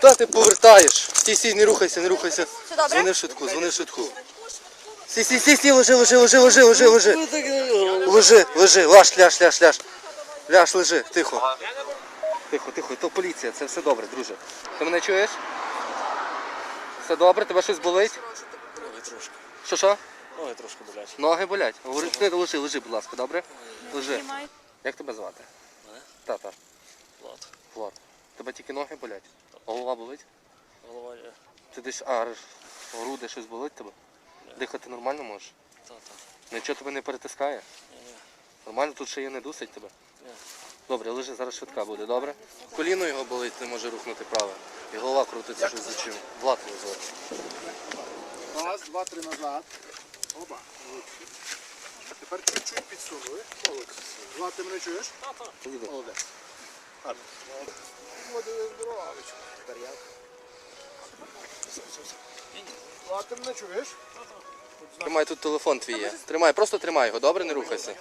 Куди ти повертаєш? Стій, стій, не рухайся, не рухайся. Дзвони в швидку, дзвони в швидку. Стій, стій, стій, стій, лежи, лежи, лежи, лежи, лежи, лежи. Лежи, лежи, ляж, ляж, ляж, ляж. Ляж, лежи, тихо. Тихо, тихо, то поліція, це все добре, друже. Ти мене чуєш? Все добре, тебе щось болить? Ноги трошки. Що що? Ноги трошки болять. Ноги болять. Говори, ти лежи, лежи, будь ласка, добре? Лежи. Як тебе звати? Мене? Тата, Влад. Влад. Тебе тільки ноги болять? Голова болить? Голова є. Ти десь, а, груди щось болить тебе? Дихати нормально можеш? Та-та. Нічого тебе не перетискає? Ні-ні. Нормально тут ще є не дусить тебе? Ні. Добре, лежи, зараз швидка буде, добре? Коліно його болить, не може рухнути праве. І голова крутиться щось за чим. Влад його звати. Раз, два, три назад. Оба. Тепер чуть-чуть підсунули. Влад, ти мене чуєш? Молодець. Гарно. Молодець, Тримай тут телефон твій є. Тримай, просто тримай його, добре, не рухайся.